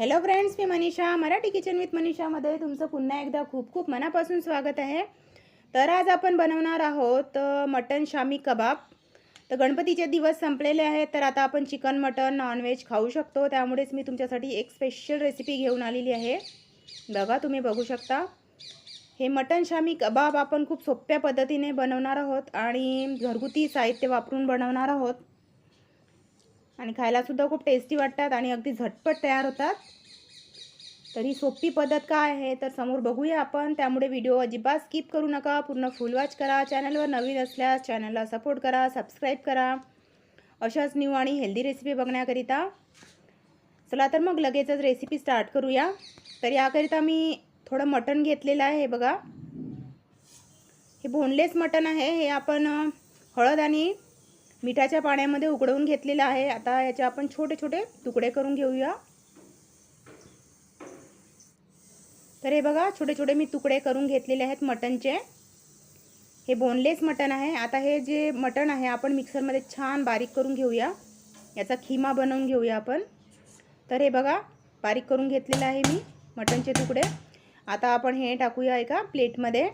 Hello friends मी Manisha Marathi kitchen with मनीषामध्ये तुमचं पुन्हा एकदा खूप खूप मनापासून स्वागत आहे. तर आज आपण बनवणार आहोत मटन शामी कबाब. तर गणपतीचे दिवस संपलेले आहेत तर आता आपण चिकन मटन नॉनव्हेज खाऊ शकतो. त्यामुळेच मी तुमच्यासाठी एक स्पेशल रेसिपी घेऊन आलेली आहे. बघा तुम्ही बघू शकता. हे मटन शामी कबाब आपण खूप सोप्या पद्धतीने बनवणार आहोत आणि घरगुती साहित्य वापरून बनवणार आहोत. आणि खायलासुद्धा खूप टेस्टी वाटतात आणि अगदी झटपट तयार होतात. तर ही सोपी पद्धत काय आहे तर समोर बघूया आपण. त्यामुळे व्हिडिओ अजिबात स्किप करू नका. पूर्ण फुल वॉच करा. चॅनलवर नवीन असल्यास चॅनलला सपोर्ट करा सबस्क्राईब करा. अशाच न्यू आणि हेल्दी रेसिपी बघण्याकरिता. चला तर मग लगेचच रेसिपी स्टार्ट करूया. तर याकरिता मी थोडं मटण घेतलेलं आहे हे बघा. हे बोनलेस मटण आहे. हे आपण हळद आणि मिठाच्या पाण्यामध्ये उकडवून घेतलेलं आहे. आता याचे आपण छोटे छोटे तुकडे करून घेऊया. तर हे बघा छोटे छोटे मी तुकडे करून घेतलेले आहेत मटणचे हे बोनलेस मटण आहे. आता हे जे मटण आहे आपण मिक्सरमध्ये छान बारीक करून घेऊया. याचा खिमा बनवून घेऊया आपण. तर हे बघा बारीक करून घेतलेलं आहे मी मटणचे तुकडे. आता आपण हे टाकूया एका प्लेटमध्ये.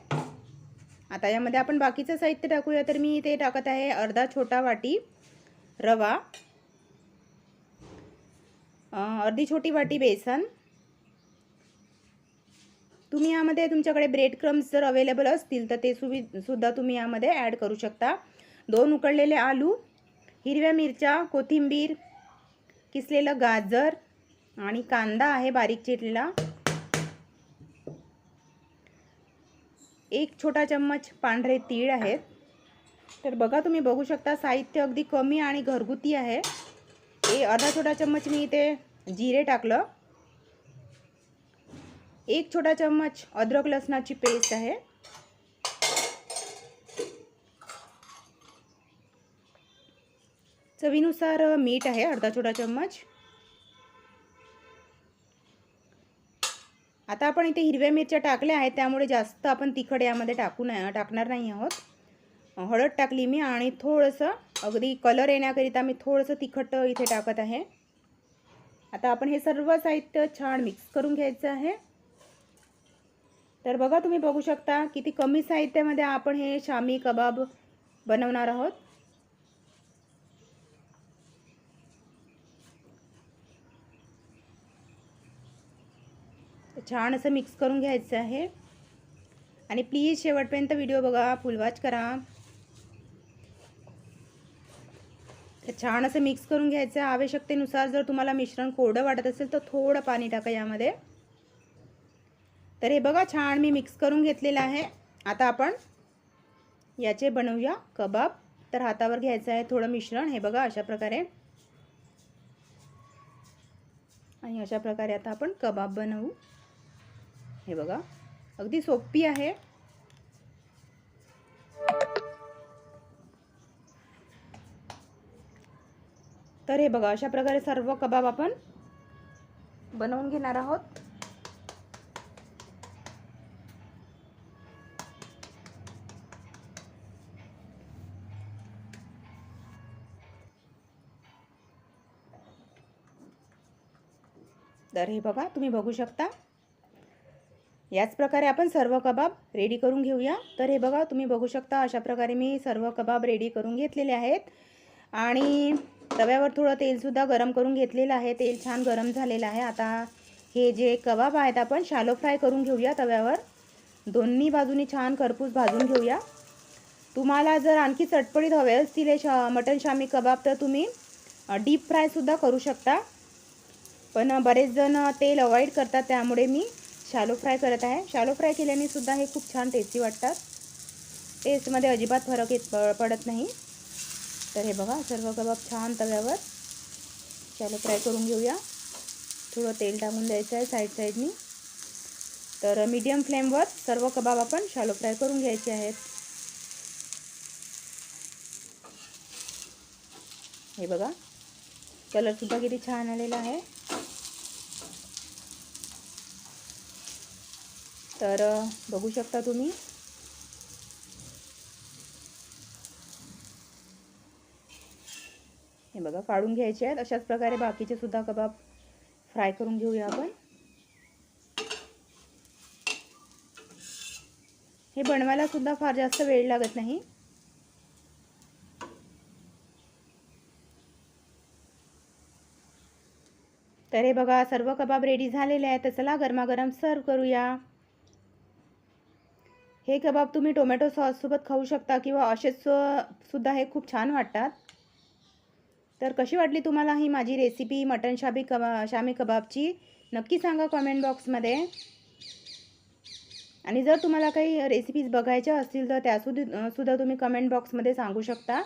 आता यामध्ये आपण बाकीचं साहित्य टाकूया. तर मी इथे टाकत आहे अर्धा छोटा वाटी रवा अर्धी छोटी वाटी बेसन. तुम्ही यामध्ये तुमच्याकडे ब्रेड क्रम्स जर अवेलेबल असतील तर ते सुवि सुद्धा तुम्ही यामध्ये ॲड करू शकता. दोन उकडलेले आलू हिरव्या मिरच्या कोथिंबीर किसलेलं गाजर आणि कांदा आहे बारीक चिरलेला. एक छोटा चम्मच पांढरे तीळ आहेत. तर बघा तुम्ही बघू शकता साहित्य अगदी कमी आणि घरगुती आहे. ए अर्धा छोटा चम्मच मी इथे जिरे टाकलं. एक छोटा चम्मच अद्रक लसणाची पेस्ट आहे. चवीनुसार मीठ आहे अर्धा छोटा चम्मच. आता आपण इथे हिरव्या मिरच्या टाकल्या आहेत त्यामुळे जास्त आपण तिखट यामध्ये टाकू नाही टाकणार नाही आहोत. हळद टाकली मी आणि थोडंसं अगदी कलर येण्याकरिता मी थोडंसं तिखट इथे टाकत आहे. आता आपण हे सर्व साहित्य छान मिक्स करून घ्यायचं आहे. तर बघा तुम्ही बघू शकता किती कमी साहित्यामध्ये आपण हे शामी कबाब बनवणार आहोत. छान असं मिक्स करून घ्यायचं आहे. आणि प्लीज शेवटपर्यंत व्हिडिओ बघा फुलवाच करा. तर छान असं मिक्स करून घ्यायचं आहे. आवश्यकतेनुसार जर तुम्हाला मिश्रण कोरडं वाटत असेल तर थोडं पाणी टाका यामध्ये. तर हे बघा छान मी मिक्स करून घेतलेलं आहे. आता आपण याचे बनवूया कबाब. तर हातावर घ्यायचं आहे थोडं मिश्रण. हे बघा अशा प्रकारे. आणि अशा प्रकारे आता आपण कबाब बनवू. हे बघा. अगदी सोपी आहे. तर हे बघा अशा प्रकारे सर्व कबाब आपण बनवून घेणार आहोत. तर हे बघा तुम्ही बघू शकता. याच प्रकारे आपण सर्व कबाब रेडी करून घेऊया. तर हे बघा तुम्ही बघू शकता अशा प्रकारे मी सर्व कबाब रेडी करून घेतलेले आहेत. आणि तव्यावर थोडं तेलसुद्धा गरम करून घेतलेलं आहे. तेल छान गरम झालेलं आहे. आता हे जे कबाब आहेत आपण शालो फ्राय करून घेऊया तव्यावर. दोन्ही बाजूनी छान खरपूस भाजून घेऊया. तुम्हाला जर आणखी चटपटीत हवे असतील हे शा मटन शामी कबाब तर तुम्ही डीप फ्रायसुद्धा करू शकता. पण बरेच जण तेल अवॉइड करतात त्यामुळे मी शालो फ्राय करत आहे. शालो फ्राय केल्याने सुद्धा हे खूप छान टेस्टी वाटतात. टेस्टमध्ये अजिबात फरक येत प पडत नाही. तर हे बघा सर्व कबाब छान तव्यावर शालो फ्राय करून घेऊया. थोडं तेल टाकून द्यायचं आहे साईड साईडनी तर मीडियम फ्लेमवर सर्व कबाब आपण शालो फ्राय करून घ्यायचे आहेत. हे बघा कलरसुद्धा किती छान आलेला आहे. तर बघू शकता तुम्ही. हे बघा काढून घ्यायचे आहेत. अशाच प्रकारे बाकीचे सुद्धा कबाब फ्राय करून घेऊया आपण. हे बनवायला सुद्धा फार जास्त वेळ लागत नाही. तर हे बघा सर्व कबाब रेडी झालेले आहेत. तर चला गरमागरम सर्व करूया. हे कबाब तुम्ही टोमॅटो सॉससोबत खाऊ शकता किंवा असेच सुद्धा हे खूप छान वाटतात. तर कशी वाटली तुम्हाला ही माझी रेसिपी मटन शाबी कबा शामी कबाबची? नक्की सांगा कॉमेंट बॉक्समध्ये आणि जर तुम्हाला काही रेसिपीज बघायच्या असतील तर त्यासुद्धा सुद्धा तुम्ही कमेंट बॉक्समध्ये सांगू शकता.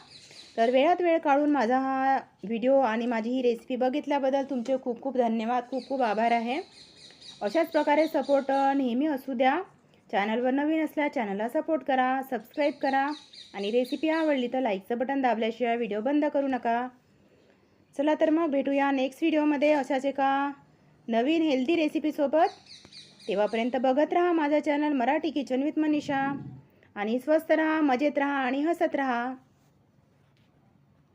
तर वेळात वेळ काढून माझा हा व्हिडिओ आणि माझी ही रेसिपी बघितल्याबद्दल तुमचे खूप खूप धन्यवाद. खूप खूप आभार आहे. अशाच प्रकारे सपोर्ट नेहमी असू द्या. चॅनलवर नवीन असल्या चॅनलला सपोर्ट करा सबस्क्राईब करा आणि रेसिपी आवडली तर लाईकचं बटन दाबल्याशिवाय व्हिडिओ बंद करू नका. चला तर मग भेटूया नेक्स्ट व्हिडिओमध्ये अशाच एका नवीन हेल्दी रेसिपीसोबत तेव्हापर्यंत बघत राहा माझा channel Marathi kitchen with Manisha. आणि स्वस्त राहा मजेत राहा आणि हसत राहा.